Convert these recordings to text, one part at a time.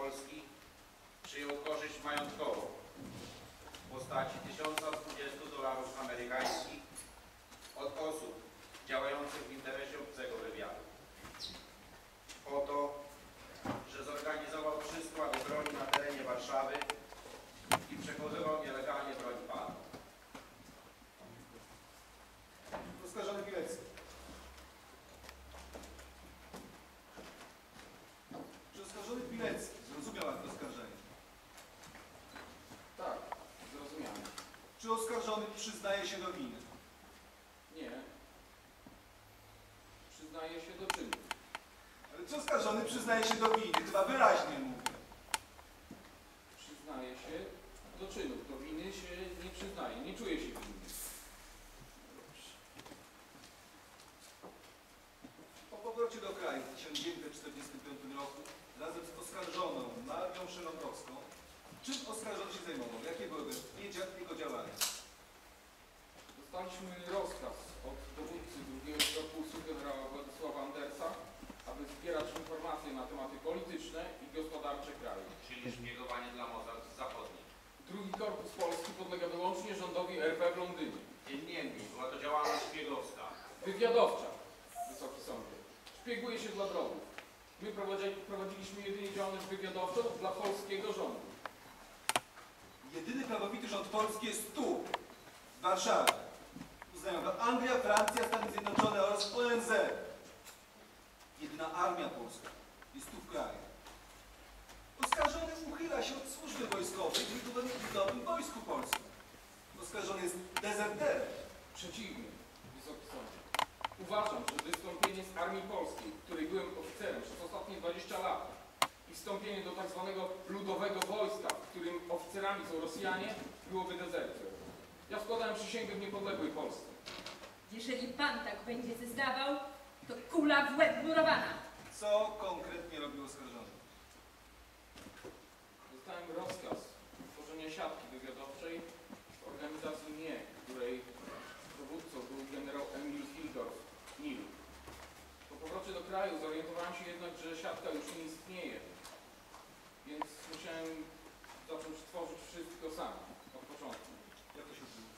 Polski przyjął korzyść majątkową w postaci 1020 dolarów amerykańskich od osób działających w interesie obcego wywiadu. O to, że zorganizował trzy składy broni na terenie Warszawy i przekazywał nielegalnie broń palną. Oskarżony Pilecki. Czy oskarżony Pilecki zrozumiał akt oskarżenia? Tak, zrozumiałem. Czy oskarżony przyznaje się do winy? Nie. Przyznaję się do czynu. Ale czy oskarżony przyznaje się do winy? Chyba wyraźnie mówię. Przyznaję się do czynu. Do winy się nie przyznaję. Nie czuję się winny. Po powrocie do kraju w 1945 roku razem z oskarżoną Marią Szerokowską, czym oskarżony się zajmował? Jakie były jego działania? Dostaliśmy rozkaz od dowódcy drugiego korpusu generała Władysława Andersa, aby zbierać informacje na tematy polityczne i gospodarcze kraju. czyli szpiegowanie dla mocarstw zachodnich. Drugi korpus polski podlega wyłącznie rządowi RP w Londynie. Niemniej była to działalność szpiegowska. Wywiadowcza, Wysoki Sądzie. Szpieguje się dla wrogów. My prowadzi- prowadziliśmy jedynie działalność wywiadowczą dla polskiego rządu. Jedyny prawowity rząd polski jest tu, w Warszawie. Uznają Anglia, Francja, Stany Zjednoczone oraz ONZ. Jedyna armia polska jest tu w kraju. Oskarżony uchyla się od służby wojskowej w Ludowym Wojsku Polskim. Oskarżony jest dezerterem. Przeciwnie, Wysoki Sądzie. Uważam, że wystąpienie z Armii Polskiej, której byłem oficerem przez ostatnie 20 lat i wstąpienie do tak zwanego ludowego wojska, w którym oficerami są Rosjanie, byłoby dezercją. Ja składałem przysięgę w niepodległej Polsce. Jeżeli pan tak będzie zeznawał, to kula w łeb murowana. Co konkretnie robił oskarżony? Dostałem rozkaz tworzenia siatki wywiadowczej w organizacji MIE, której dowódcą był generał Emil Fildorf, NIL. Po powrocie do kraju zorientowałem się jednak, że siatka już nie istnieje, więc musiałem zacząć tworzyć wszystko sam, od początku. Jak to się odbyło?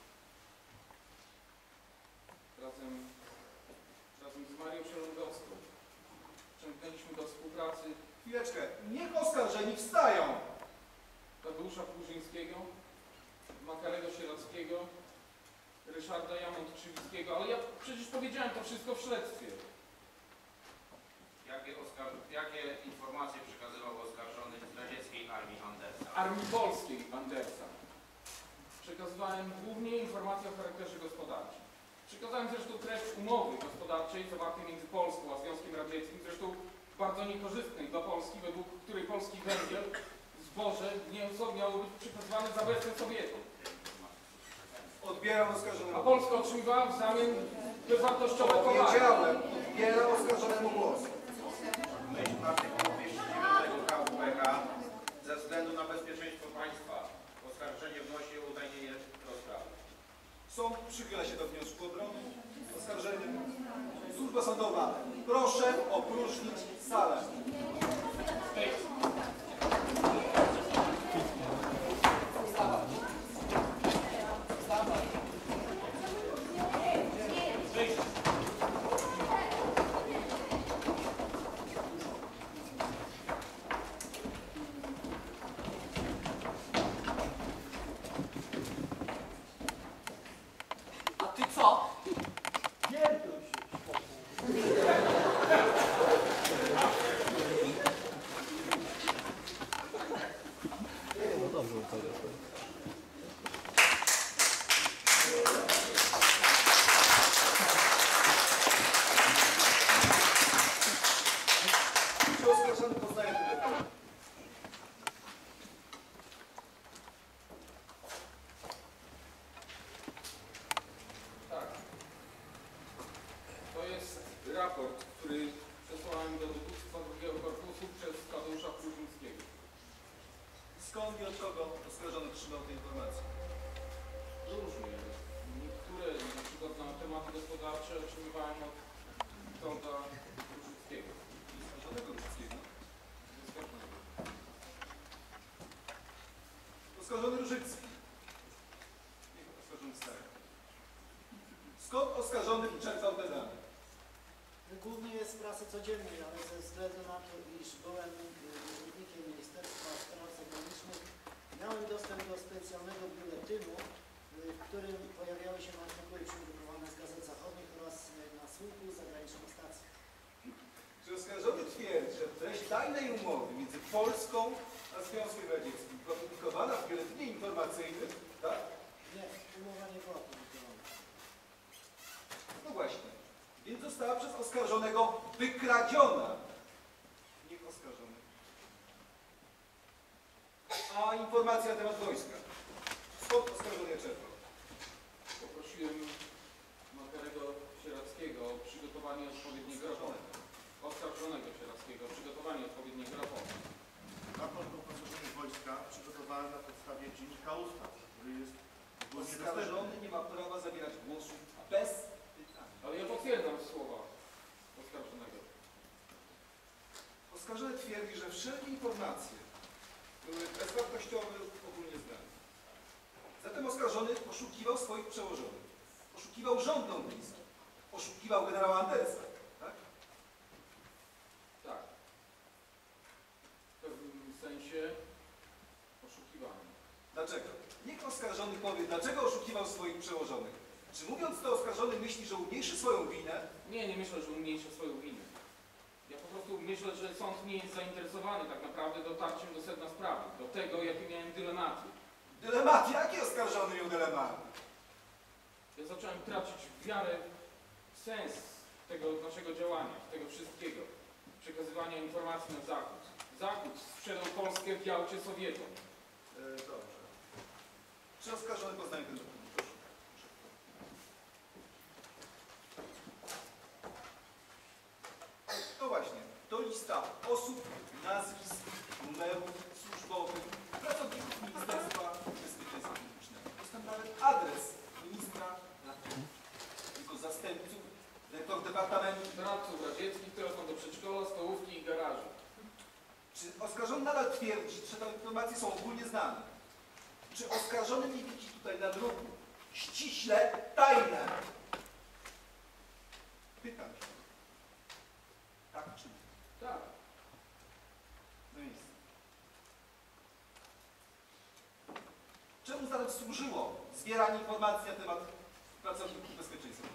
Razem, razem z Marią Szelongowską przemknęliśmy do współpracy Chwileczkę, niech oskarżeni wstają! Tadeusza Płużyńskiego, Makarego Sierackiego, Jamont-Krzywickiego, ale ja przecież powiedziałem to wszystko w śledztwie. Jakie, jakie informacje przekazywał oskarżony z radzieckiej armii Andersa? Armii Polskiej Andersa. Przekazywałem głównie informacje o charakterze gospodarczym. Przekazałem zresztą treść umowy gospodarczej zawartej między Polską a Związkiem Radzieckim, zresztą bardzo niekorzystnej dla Polski, według której polski węgiel, zboże nie miało być przekazywane za bezcen Sowietom. Odbieram oskarżonemu. A Polska otrzymywała w zamian bezwartościowe towary. Powiedziałem, odbieram oskarżonemu głos. W myśl artykułu 209 KWPK ze względu na bezpieczeństwo państwa oskarżenie wnosi o udajnienie rozprawy. Sąd przychyla się do wniosku obrony. Oskarżenie. Służba sądowa, proszę opróżnić salę. Czy oskarżony poznaje ten dokument? Tak. To jest raport, który przesłałem do dowództwa drugiego korpusu przez Tadeusza Prużyńskiego. Skąd i od kogo oskarżony otrzymał te informacje? Różnie. Niektóre, na przykład na tematy gospodarcze, otrzymywałem od Tonda Prużyńskiego. Oskarżonego Różyckiego. Zaskarżonego. Oskarżony Różycki. Niech oskarżony stary. Skąd oskarżony czerpał te dane? Głównie jest z prasy codziennej, ale ze względu na to, iż byłem y, urzędnikiem Ministerstwa Spraw Zagranicznych, miałem dostęp do specjalnego biuletynu, y, w którym pojawiały się artykuły przygotowane z Gazet Zachodnich oraz y, na słuchu zagranicznych stacji. Czy oskarżony twierdzi, że treść tajnej umowy między Polską a Związkiem Radzieckim publikowana w biuletynie informacyjnym, tak? Nie, umowa nie była właśnie. Więc została przez oskarżonego wykradziona. Niech oskarżony. A informacja na temat wojska. Skąd oskarżony czerpał? Poprosiłem Makarego Sierackiego o przygotowanie odpowiedniego raportu. Oskarżonego Sierackiego o przygotowanie odpowiedniego raportu. Raport o poszerzeniu wojska przygotowałem na podstawie dziennika ustaw, który jest. Oskarżony nie ma prawa zabierać głosu bez. Ale ja potwierdzam słowa oskarżonego. Oskarżony twierdzi, że wszelkie informacje były bezwartościowe lub ogólnie znane. Zatem oskarżony oszukiwał swoich przełożonych. Oszukiwał rząd londyński. Oszukiwał generała Andersa. Tak? Tak. W pewnym sensie oszukiwałem. Dlaczego? Niech oskarżony powie, dlaczego oszukiwał swoich przełożonych. Czy mówiąc to oskarżony myśli, że umniejszy swoją winę? Nie, nie myślę, że umniejszę swoją winę. Ja po prostu myślę, że sąd nie jest zainteresowany tak naprawdę dotarciem do sedna sprawy, do tego, jakie miałem dylematy. Dylemat. Jaki oskarżony miał dylemat? Ja zacząłem tracić wiarę w sens tego naszego działania, tego wszystkiego. Przekazywania informacji na Zachód. Zachód sprzedał Polskę w Jałcie Sowietom. E, dobrze. Czy oskarżony poznaje ten dokument? Proszę. Proszę. No właśnie, to lista osób, nazwisk, numerów służbowych, pracowników Ministerstwa Bezpieczeństwa Publicznego. Jest tam nawet adres ministra, jego zastępców, dyrektor departamentu. Doradców radzieckich, telefon do przedszkola, stołówki i garażu. Czy oskarżony nadal twierdzi, że te informacje są ogólnie znane? Czy oskarżony nie widzi tutaj na druku ściśle tajne? Pytam się. Tak czy nie? Tak. No jest. Czemu zatem służyło zbieranie informacji na temat pracowników bezpieczeństwa?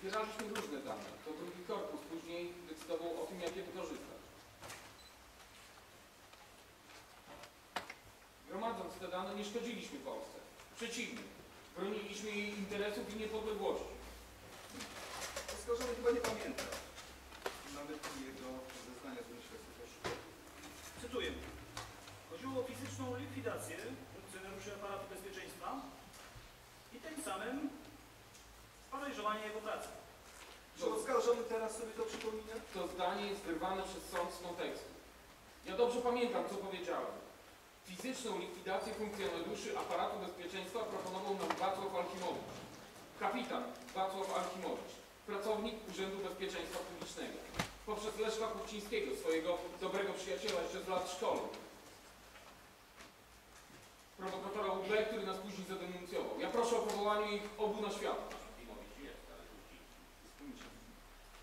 Zbieraliśmy różne dane. To drugi korpus później decydował o tym, jak je wykorzystać. Gromadząc te dane nie szkodziliśmy Polsce. Przeciwnie. Broniliśmy jej interesów i niepodległości. Oskarżony chyba nie pamięta. Nawet jego zeznania z Ministerstwa. Cytuję. Chodziło o fizyczną likwidację funkcjonariuszy aparatu bezpieczeństwa i tym samym sparaliżowanie jego pracy. Czy oskarżony teraz sobie to przypomina? To zdanie jest wyrwane przez sąd z kontekstu. Ja dobrze pamiętam, co powiedziałem. Fizyczną likwidację funkcjonariuszy aparatu bezpieczeństwa proponował nam Wacław Alchimowicz. Kapitan Wacław Alchimowicz, pracownik Urzędu Bezpieczeństwa Publicznego. Poprzez Leszka Kuchcińskiego, swojego dobrego przyjaciela jeszcze z lat szkolnych. Prowokatora UB, który nas później zadenuncjował. Ja proszę o powołanie ich obu na światło.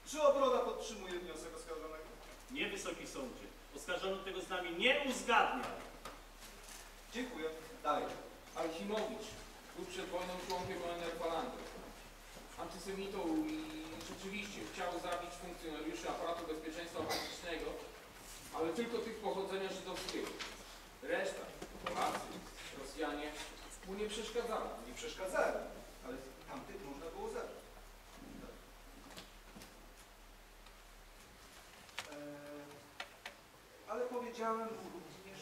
Czy obrona podtrzymuje wniosek oskarżonego? Nie Wysoki Sądzie. Oskarżony tego z nami nie uzgadniał. Dziękuję. Dalej. Alchimowicz był przed wojną członkiem ONR Falandy. Antysemitą i rzeczywiście chciał zabić funkcjonariuszy aparatu bezpieczeństwa publicznego, ale tylko tych pochodzenia żydowskiego. Reszta, Polacy, Rosjanie mu nie przeszkadzali. Nie przeszkadzałem, ale tamtych można było. Tak. Eee, ale powiedziałem również...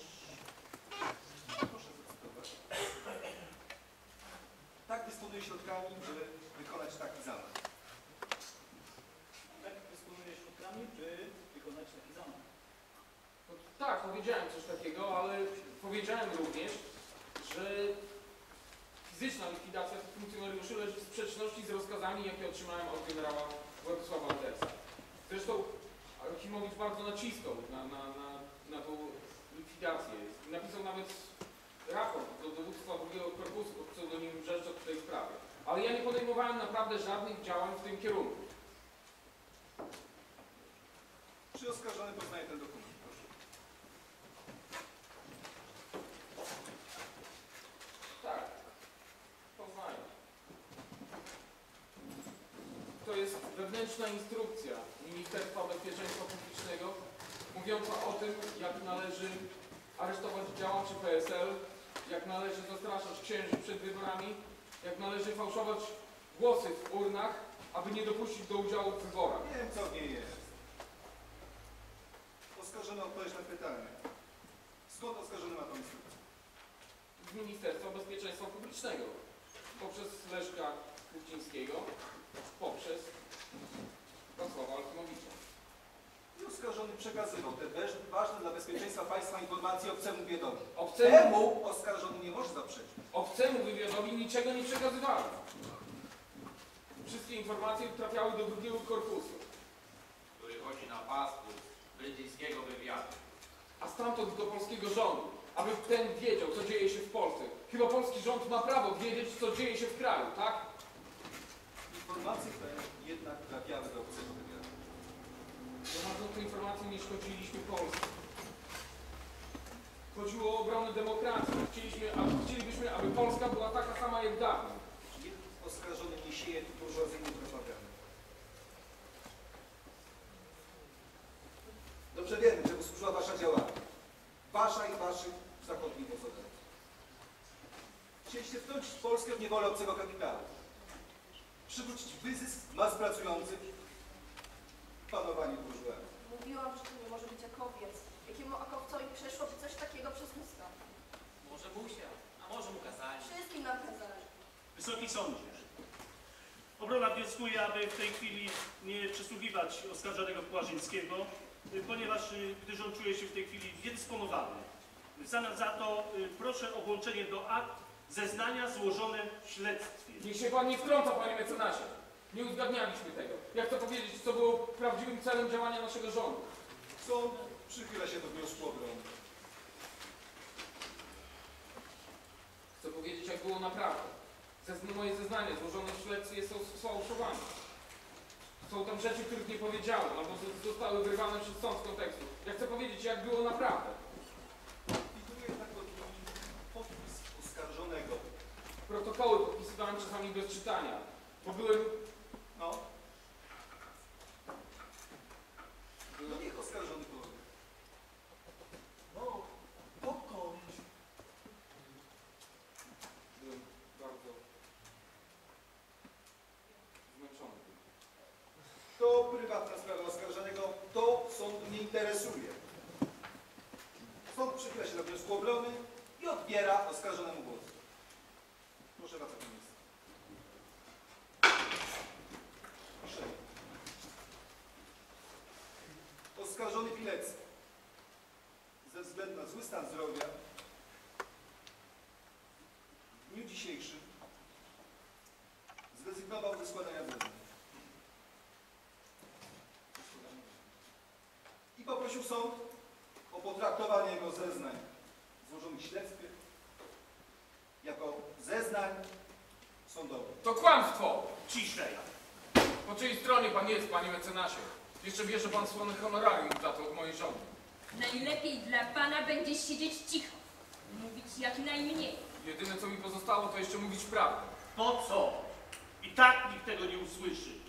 Proszę zacytować. Tak dysponuję środkami, żeby wykonać taki zamach. Tak dysponuje środkami, by wykonać taki zamach. No, tak, powiedziałem coś takiego, ale powiedziałem również, że fizyczna likwidacja tych funkcjonariuszy leży w sprzeczności z rozkazami, jakie otrzymałem od generała Władysława Andersa. Zresztą Archimowicz bardzo naciskał na, na, na, na tą likwidację. Napisał nawet raport do dowództwa drugiego korpusu pod pseudonimem Brzeszczot w tej sprawie. Ale ja nie podejmowałem naprawdę żadnych działań w tym kierunku. Czy oskarżony poznaje ten dokument? Proszę. Tak, poznaję. To jest wewnętrzna instrukcja Ministerstwa Bezpieczeństwa Publicznego mówiąca o tym, jak należy aresztować działaczy PSL, jak należy zastraszać księży przed wyborami, jak należy fałszować głosy w urnach, aby nie dopuścić do udziału w wyborach. Wiem, co w niej jest. Oskarżony odpowiedź na pytanie. Skąd oskarżony ma tą instrukcję? z Ministerstwa Bezpieczeństwa Publicznego poprzez Leszka Kuchcińskiego, poprzez Wacława Alkimowicza. I oskarżony przekazywał te ważne dla bezpieczeństwa państwa informacje obcemu wiedomi. Obcemu, Temu oskarżony nie może zaprzeczyć. obcemu wywiadowi niczego nie przekazywali. Wszystkie informacje trafiały do drugiego korpusu, który chodzi na pasport brytyjskiego wywiadu. a stamtąd do polskiego rządu, aby ten wiedział, co dzieje się w Polsce. Chyba polski rząd ma prawo wiedzieć, co dzieje się w kraju, tak? Informacje te jednak trafiały do obcego wywiadu. Gromadząc te informacje nie szkodziliśmy Polsce. Chodziło o obronę demokracji. Chcieliśmy, aby, chcielibyśmy, aby Polska była taka sama jak dawniej. Niech oskarżony nie sieje tu burżuazyjnej propagandy. Dobrze wiemy, czemu służyła wasza działalność. Wasza i waszych zachodnich gospodarstw. Chcieliście wtrącić Polskę w niewolę obcego kapitału. Przywrócić wyzysk mas pracujących w panowaniu burżuazji. Mówiłam, że to nie może być Jakowiec. Jakiemu Akowcowi przeszłoby coś takiego przez usta? Może musiał, a może mu kazali. Wszystkim nam kazali. Wysoki sądzie. Obrona wnioskuje, aby w tej chwili nie przesłuchiwać oskarżonego Płażyńskiego, ponieważ y, gdyż on czuje się w tej chwili niedysponowany. W zamian za to y, proszę o włączenie do akt zeznania złożone w śledztwie. Niech się pan nie wtrąca, panie mecenasie. Nie uzgadnialiśmy tego. Ja chcę powiedzieć, co było prawdziwym celem działania naszego rządu. Sąd przychyla się do wniosku obrony. Chcę powiedzieć, jak było naprawdę. Zezn- moje zeznanie złożone w śledztwie są sfałszowane. Są tam rzeczy, których nie powiedziałem, albo zostały wyrwane przez sąd z kontekstu. Ja chcę powiedzieć, jak było naprawdę. Widuje jednak pod nimi podpis oskarżonego. Podpisywałem czasami bez czytania, bo byłem... No. No niech oskarżony powie. No, pokończ. byłem bardzo zmęczony. To prywatna sprawa oskarżonego, to sąd nie interesuje. Sąd przychyla się do wniosku obrony i odbiera oskarżonemu głos. Proszę wracać na miejsce. Proszę. Oskarżony Pilecki ze względu na zły stan zdrowia w dniu dzisiejszym zrezygnował ze składania zeznań. i poprosił sąd o potraktowanie jego zeznań złożonych w śledztwie jako zeznań sądowych. To kłamstwo! Ciszej. Po czyjej stronie pan jest, panie mecenasie? Jeszcze bierze pan słone honorarium za to od mojej żony. Najlepiej dla pana będzie siedzieć cicho. Mówić jak najmniej. Jedyne, co mi pozostało, to jeszcze mówić prawdę. Po co? I tak nikt tego nie usłyszy.